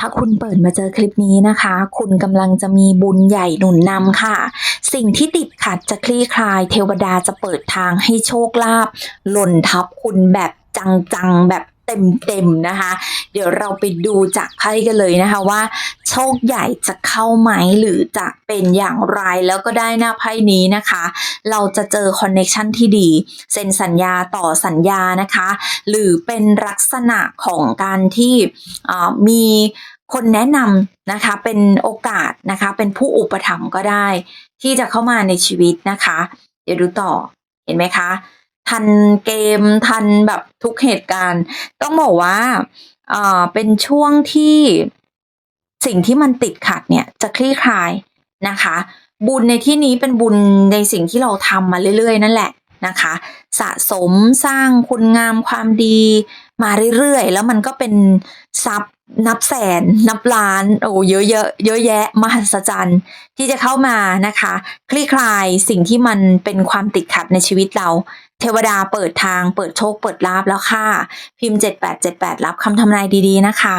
ถ้าคุณเปิดมาเจอคลิปนี้นะคะ คุณกำลังจะมีบุญใหญ่หนุนนำค่ะ สิ่งที่ติดขัดจะคลี่คลาย เทวดาจะเปิดทางให้โชคลาภหล่นทับคุณแบบจังๆแบบ เต็มๆนะคะ เดี๋ยวเราไปดูจากไพ่กันเลยนะคะว่า โชคใหญ่จะเข้าไหมหรือจะเป็นอย่างไรแล้วก็ได้หน้าไพ่นี้นะคะ เราจะเจอคอนเน็ชันที่ดีเซ็นสัญญาต่อสัญญานะคะ หรือเป็นลักษณะของการที่มีคนแนะนำนะคะเป็นโอกาสนะคะ เป็นผู้อุปถัมภ์ก็ได้ ที่จะเข้ามาในชีวิตนะคะ เดี๋ยวดูต่อเห็นไหมคะ ทันเกมทันแบบทุกเหตุการณ์ ต้องบอกว่าเอ่อเป็นช่วงที่สิ่งที่มันติดขัดเนี่ยจะคลี่คลายนะคะ บุญในที่นี้เป็นบุญในสิ่งที่เราทำมาเรื่อย ๆ นั่นแหละนะคะ สะสมสร้างคุณงามความดีมาเรื่อยๆ แล้วมันก็เป็นทรัพย์ นับแสนนับล้านโอ้เยอะเยอะเยอะแยะ มหัศจรรย์ที่จะเข้ามานะคะ คลี่คลายสิ่งที่มันเป็นความติดขัดในชีวิตเรา เทวดาเปิดทางเปิดโชคเปิดลาบแล้วค่ะ พิมพ์ 7878 รับคำทำนายดีๆนะคะ